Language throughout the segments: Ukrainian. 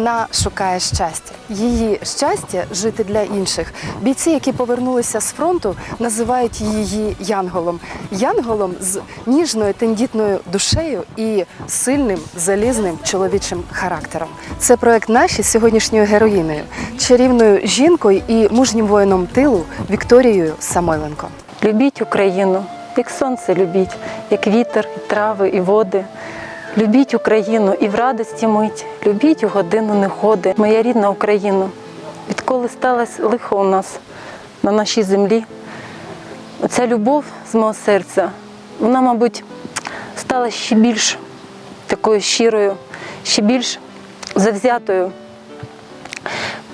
вона шукає щастя. Її щастя жити для інших. Бійці, які повернулися з фронту, називають її янголом. Янголом з ніжною тендітною душею і сильним залізним чоловічим характером. Це проект наші сьогоднішньою героїнею, чарівною жінкою і мужнім воїном тилу Вікторією Самойленко. Любіть Україну, як сонце любіть, як вітер, і трави, і води. Любіть Україну і в радості мить, любіть у годину негоди, моя рідна Україна. Відколи сталося лихо у нас на нашій землі, оця любов з мого серця, вона, мабуть, стала ще більш такою щирою, ще більш завзятою.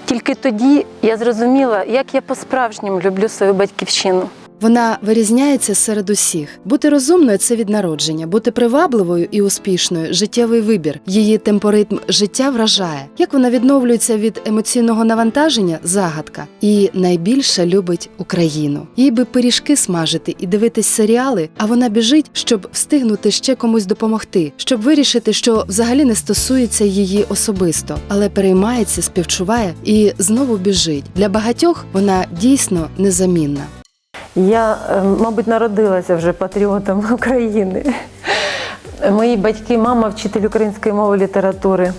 Тільки тоді я зрозуміла, як я по-справжньому люблю свою батьківщину. Вона вирізняється серед усіх. Бути розумною це від народження, бути привабливою і успішною життєвий вибір. Її темпоритм життя вражає. Як вона відновлюється від емоційного навантаження загадка. І найбільше любить Україну. Їй би пиріжки смажити і дивитись серіали, а вона біжить, щоб встигнути ще комусь допомогти, щоб вирішити, що взагалі не стосується її особисто, але переймається, співчуває і знову біжить. Для багатьох вона дійсно незамінна. Я, е, мабуть, народилася вже патріотом України. Мої батьки, мама вчитель української мови літератури,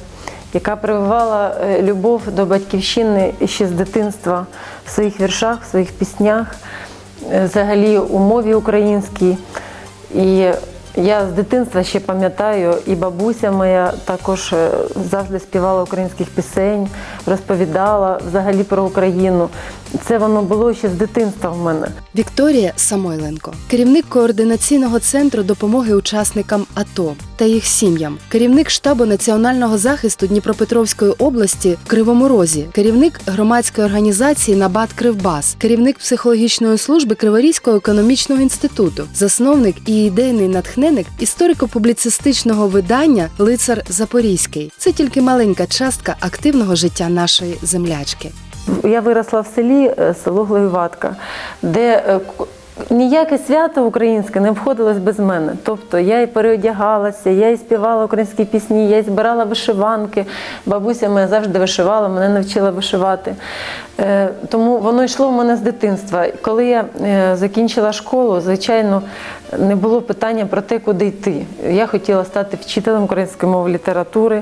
яка прививала е, любов до батьківщини ще з дитинства в своїх віршах, в своїх піснях, е, взагалі у мові українській. І я з дитинства ще пам'ятаю, і бабуся моя також е, завжди співала українських пісень, розповідала взагалі про Україну. Це воно було ще з дитинства в мене. Вікторія Самойленко, керівник координаційного центру допомоги учасникам АТО та їх сім'ям, керівник штабу національного захисту Дніпропетровської області в Кривому Розі, керівник громадської організації Набат Кривбас, керівник психологічної служби Криворізького економічного інституту, засновник і ідейний натхненник історико-публіцистичного видання Лицар Запорізький. Це тільки маленька частка активного життя нашої землячки. Я виросла в селі е, село Глоєватка, де е, ніяке свято українське не обходилось без мене. Тобто я і переодягалася, я і співала українські пісні, я і збирала вишиванки. Бабуся мене завжди вишивала, мене навчила вишивати. Е, Тому воно йшло в мене з дитинства. Коли я е, закінчила школу, звичайно, не було питання про те, куди йти. Я хотіла стати вчителем української мови літератури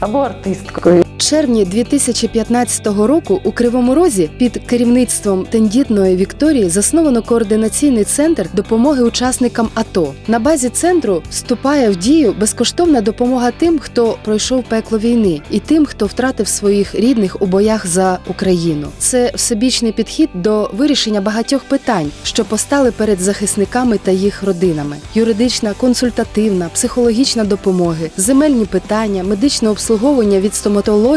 або артисткою. Червні 2015 року у Кривому Розі під керівництвом тендітної Вікторії засновано координаційний центр допомоги учасникам АТО. На базі центру вступає в дію безкоштовна допомога тим, хто пройшов пекло війни, і тим, хто втратив своїх рідних у боях за Україну. Це всебічний підхід до вирішення багатьох питань, що постали перед захисниками та їх родинами: юридична, консультативна, психологічна допомоги, земельні питання, медичне обслуговування від стоматології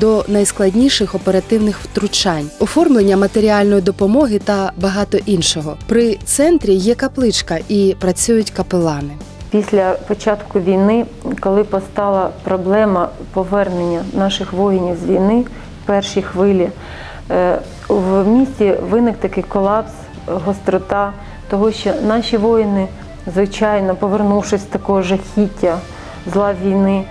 до найскладніших оперативних втручань, оформлення матеріальної допомоги та багато іншого. При центрі є капличка і працюють капелани. Після початку війни, коли постала проблема повернення наших воїнів з війни в першій хвилі, е, в місті виник такий колапс, гострота того, що наші воїни, звичайно, повернувшись з такого жахіття, зла війни,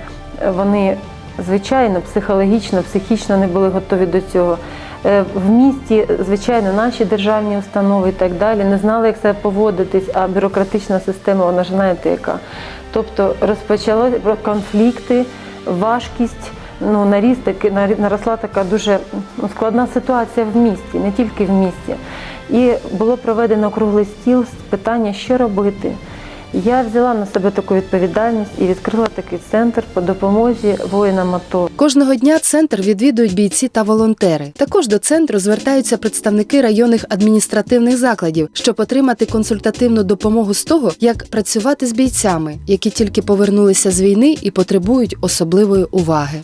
вони звичайно психологічно, психічно не були готові до цього. Е, В місті, звичайно, наші державні установи і так далі не знали, як себе поводитись, а бюрократична система, вона ж знаєте яка. Тобто розпочали конфлікти, важкість, ну, наріс таки, наросла така дуже ну, складна ситуація в місті, не тільки в місті. І було проведено круглий стіл з питання, що робити. Я взяла на себе таку відповідальність і відкрила такий центр по допомозі воїнам АТО. Кожного дня центр відвідують бійці та волонтери. Також до центру звертаються представники районних адміністративних закладів, щоб отримати консультативну допомогу з того, як працювати з бійцями, які тільки повернулися з війни і потребують особливої уваги.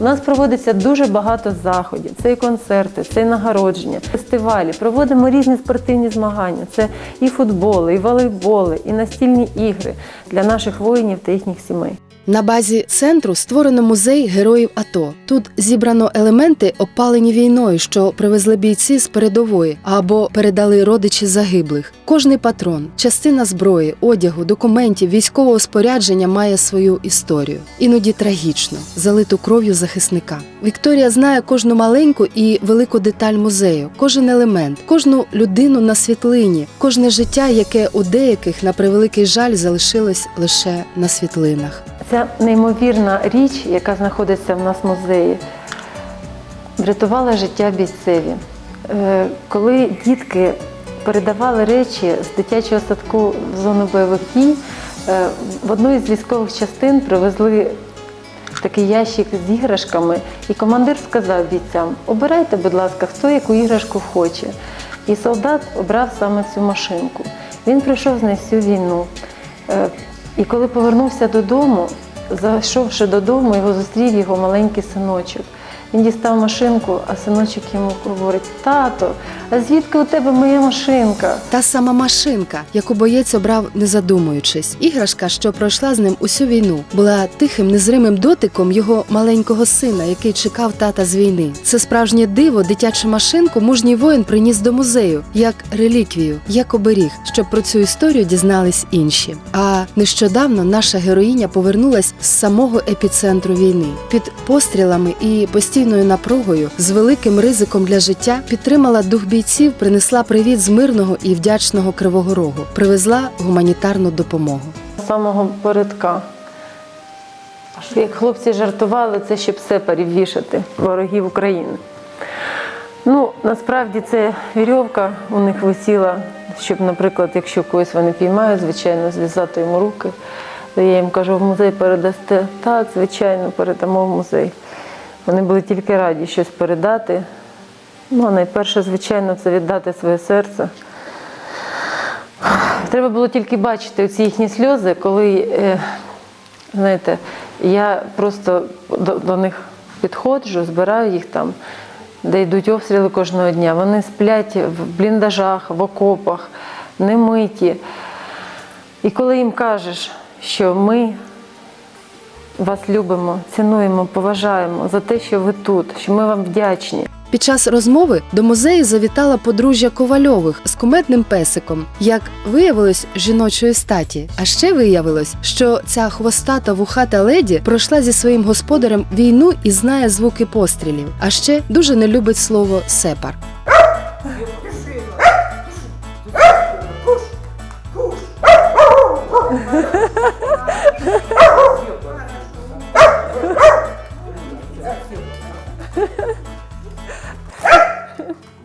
У нас проводиться дуже багато заходів. Це і концерти, це і нагородження, фестивалі. Проводимо різні спортивні змагання. Це і футболи, і волейболи, і настільні ігри для наших воїнів та їхніх сімей. На базі центру створено музей героїв АТО. Тут зібрано елементи, опалені війною, що привезли бійці з передової або передали родичі загиблих. Кожний патрон, частина зброї, одягу, документів, військового спорядження має свою історію, іноді трагічну, залиту кров'ю захисника. Вікторія знає кожну маленьку і велику деталь музею, кожен елемент, кожну людину на світлині, кожне життя, яке у деяких на превеликий жаль залишилось лише на світлинах. Ця неймовірна річ, яка знаходиться в нас в музеї, врятувала життя бійцеві. Е, Коли дітки передавали речі з дитячого садку в зону бойових дій, е, в одну із військових частин привезли такий ящик з іграшками, і командир сказав бійцям: обирайте, будь ласка, хто яку іграшку хоче. І солдат обрав саме цю машинку. Він прийшов з нею всю війну. Е, І коли повернувся додому, зайшовши додому, його зустрів його маленький синочок. Він дістав машинку, а синочок йому говорить: Тато, а звідки у тебе моя машинка? Та сама машинка, яку боєць обрав не задумуючись. Іграшка, що пройшла з ним усю війну, була тихим, незримим дотиком його маленького сина, який чекав тата з війни. Це справжнє диво, дитячу машинку мужній воїн приніс до музею як реліквію, як оберіг, щоб про цю історію дізнались інші. А нещодавно наша героїня повернулась з самого епіцентру війни під пострілами і постійною напругою, з великим ризиком для життя підтримала дух бійців, принесла привіт з мирного і вдячного Кривого Рогу, привезла гуманітарну допомогу. Самого передка. Як хлопці жартували, це щоб сепарів вішати, ворогів України. Ну, насправді це вірьовка у них висіла, щоб, наприклад, якщо когось вони піймають, звичайно, зв'язати йому руки. Я їм кажу, в музей передасте. Так, звичайно, передамо в музей. Вони були тільки раді щось передати. Ну, а найперше, звичайно, це віддати своє серце. Треба було тільки бачити ці їхні сльози, коли, е, знаєте, я просто до, них підходжу, збираю їх там, де йдуть обстріли кожного дня. Вони сплять в бліндажах, в окопах, немиті. І коли їм кажеш, що ми вас любимо, цінуємо, поважаємо за те, що ви тут, що ми вам вдячні. Під час розмови до музею завітала подружжя Ковальових з куметним песиком, як виявилось жіночої статі. А ще виявилось, що ця хвостата вухата леді пройшла зі своїм господарем війну і знає звуки пострілів. А ще дуже не любить слово сепар.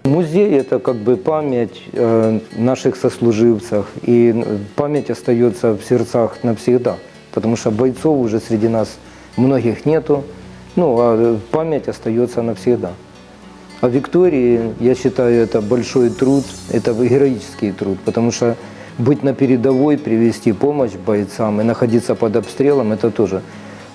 Музей – это как бы память э, наших сослуживцев, и э, память остается в сердцах навсегда, потому что бойцов уже среди нас многих нету, ну, а э, память остается навсегда. А Виктории, я считаю, это большой труд, это героический труд, потому что быть на передовой, привести помощь бойцам и находиться под обстрелом, это тоже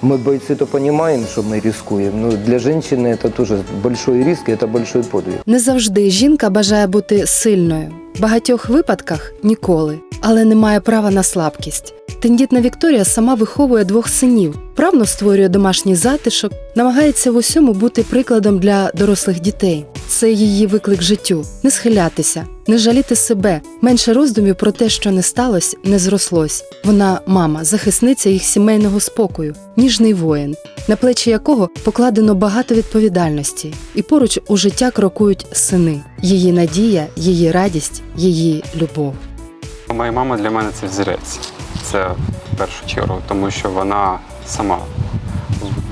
мы бойцы то понимаем, что мы рискуем, но для женщины это тоже большой риск, и это большой подвиг. Не завжди жінка бажає бути сильною. В багатьох випадках ніколи, але не має права на слабкість. Тендітна Вікторія сама виховує двох синів, правно створює домашній затишок, намагається в усьому бути прикладом для дорослих дітей. Це її виклик життю не схилятися, не жаліти себе, менше роздумів про те, що не сталося, не зрослось. Вона мама, захисниця їх сімейного спокою, ніжний воїн, на плечі якого покладено багато відповідальності, і поруч у життя крокують сини. Її надія, її радість, її любов. Моя мама для мене це взірець. Це в першу чергу, тому що вона сама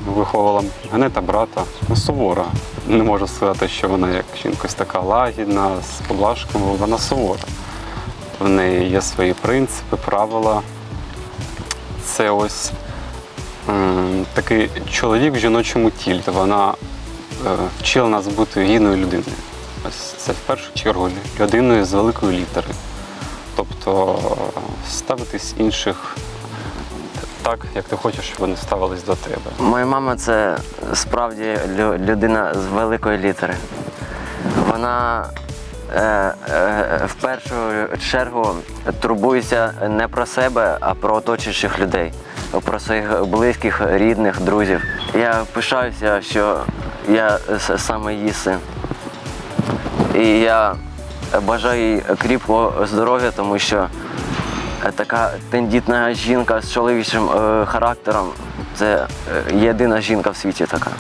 виховувала мене та брата ну, сувора. Не можу сказати, що вона як жінка така лагідна, з поблажками, вона сувора. В неї є свої принципи, правила. Це ось м, такий чоловік в жіночому тілі. Вона е, вчила нас бути гідною людиною. Ось це в першу чергу людиною з великої літери. Тобто ставитись інших так, як ти хочеш, щоб вони ставились до тебе. Моя мама це справді людина з великої літери. Вона е, е, в першу чергу турбується не про себе, а про оточуючих людей, про своїх близьких, рідних, друзів. Я пишаюся, що я саме її син. І я бажаю їй кріпкого здоров'я, тому що така тендітна жінка з чоловічим е, характером Це е, єдина жінка в світі така.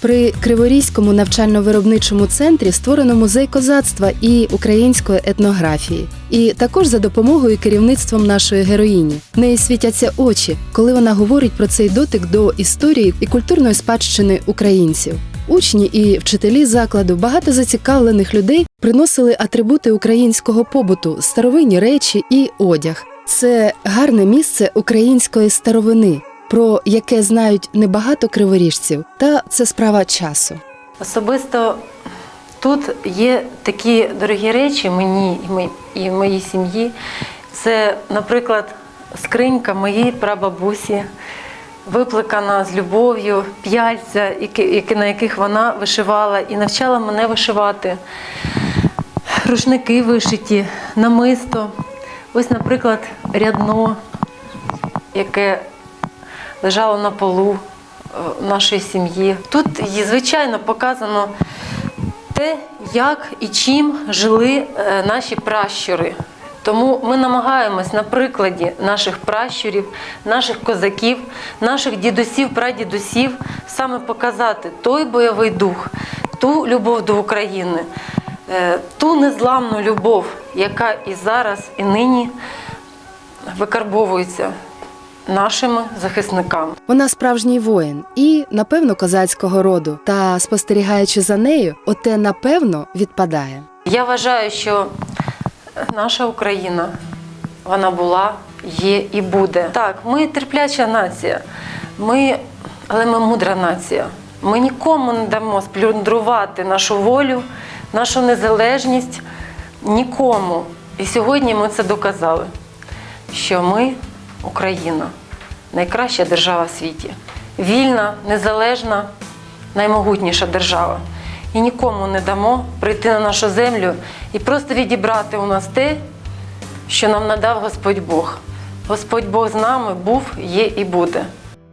При Криворізькому навчально-виробничому центрі створено музей козацтва і української етнографії. І також за допомогою керівництвом нашої героїні. В неї світяться очі, коли вона говорить про цей дотик до історії і культурної спадщини українців. Учні і вчителі закладу багато зацікавлених людей приносили атрибути українського побуту, старовинні речі і одяг. Це гарне місце української старовини, про яке знають небагато криворіжців, та це справа часу. Особисто тут є такі дорогі речі мені і і моїй сім'ї. Це, наприклад, скринька моєї прабабусі, випликана з любов'ю, п'яльця, на яких вона вишивала і навчала мене вишивати. Рушники вишиті, намисто. Ось, наприклад, рядно, яке лежало на полу е, нашої сім'ї. Тут, звичайно, показано те, як і чим жили е, наші пращури. Тому ми намагаємось на прикладі наших пращурів, наших козаків, наших дідусів, прадідусів саме показати той бойовий дух, ту любов до України, е, ту незламну любов, яка і зараз, і нині викарбовується нашими захисниками. Вона справжній воїн і, напевно, козацького роду. Та спостерігаючи за нею, оте напевно відпадає. Я вважаю, що наша Україна вона була, є і буде. Так, ми терпляча нація, ми, але ми мудра нація. Ми нікому не дамо сплюндрувати нашу волю, нашу незалежність нікому. І сьогодні ми це доказали, що ми Україна, найкраща держава в світі, вільна, незалежна, наймогутніша держава. І нікому не дамо прийти на нашу землю і просто відібрати у нас те, що нам надав Господь Бог. Господь Бог з нами був, є і буде.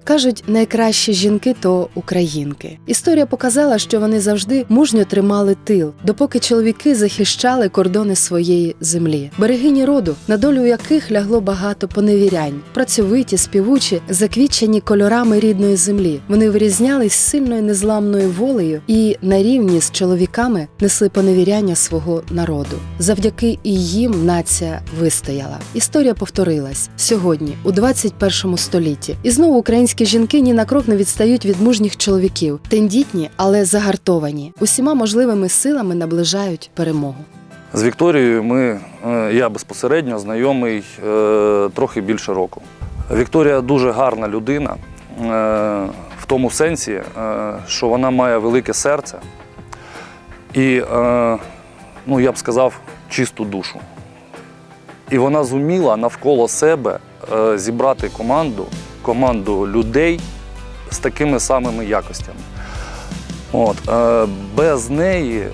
Кажуть, найкращі жінки то українки. Історія показала, що вони завжди мужньо тримали тил, допоки чоловіки захищали кордони своєї землі. Берегині роду, на долю яких лягло багато поневірянь, працьовиті, співучі, заквічені кольорами рідної землі. Вони вирізнялись сильною незламною волею і на рівні з чоловіками несли поневіряння свого народу. Завдяки і їм нація вистояла. Історія повторилась сьогодні, у 21 столітті, і знову українські жінки ні на крок не відстають від мужніх чоловіків, тендітні, але загартовані. Усіма можливими силами наближають перемогу. З Вікторією ми, е, я безпосередньо знайомий е, трохи більше року. Вікторія дуже гарна людина е, в тому сенсі, що вона має велике серце і, ну, я б сказав, чисту душу. І вона зуміла навколо себе зібрати команду, команду людей з такими самими якостями. От, е, без неї е,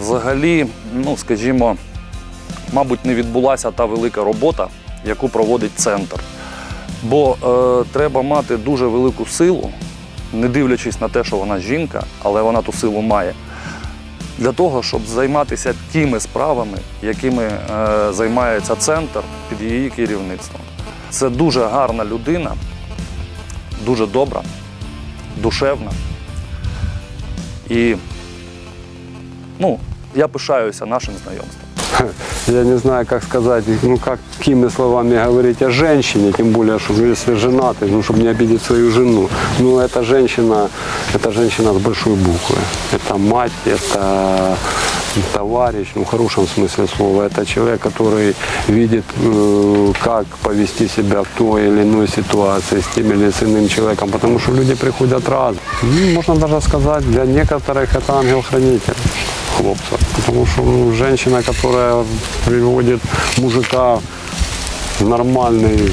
взагалі, ну скажімо, мабуть, не відбулася та велика робота, яку проводить центр. Бо е, треба мати дуже велику силу, не дивлячись на те, що вона жінка, але вона ту силу має. Для того, щоб займатися тими справами, якими е, займається центр під її керівництвом. Це дуже гарна людина, дуже добра, душевна. І ну, я пишаюся нашим знайомством. Я не знаю, как сказать, ну как, какими словами говорить о женщине, тем более, что ну, если женатый, ну, чтобы не обидеть свою жену. Ну, эта женщина, это женщина с большой буквы. Это мать, это товарищ, ну, в хорошем смысле слова. Это человек, который видит, э, как повести себя в той или иной ситуации с тем или с иным человеком, потому что люди приходят раз. Ну, можно даже сказать, для некоторых это ангел-хранитель хлопца. Потому что ну, женщина, которая приводит мужика в нормальный,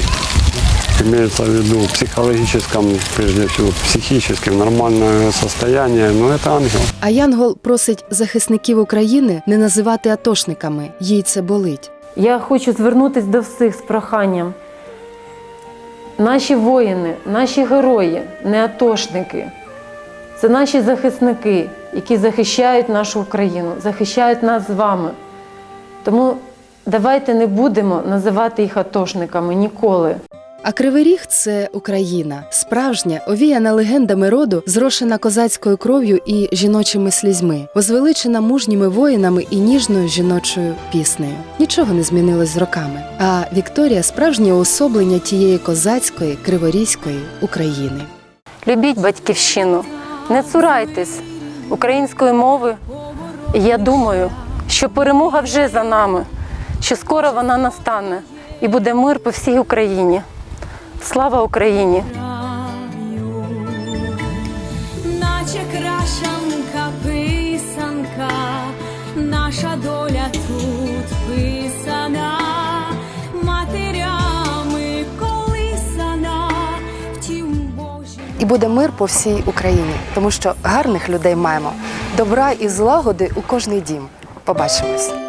имеется в виду в психологическом, прежде всего, психическом, нормальное состояние, ну это ангел. А Янгол просить захисників України не називати атошниками. Їй це болить. Я хочу звернутися до всіх з проханням. Наші воїни, наші герої, не атошники. Це наші захисники, які захищають нашу Україну, захищають нас з вами. Тому давайте не будемо називати їх атошниками ніколи. А Кривий Ріг це Україна, справжня, овіяна легендами роду, зрошена козацькою кров'ю і жіночими слізьми, возвеличена мужніми воїнами і ніжною жіночою піснею. Нічого не змінилось з роками. А Вікторія справжнє уособлення тієї козацької криворізької України. Любіть батьківщину, не цурайтесь української мови. Я думаю, що перемога вже за нами, що скоро вона настане і буде мир по всій Україні. Слава Україні! наче крашанка писанка, наша доля тут писана. І буде мир по всій Україні, тому що гарних людей маємо, добра і злагоди у кожний дім. Побачимось.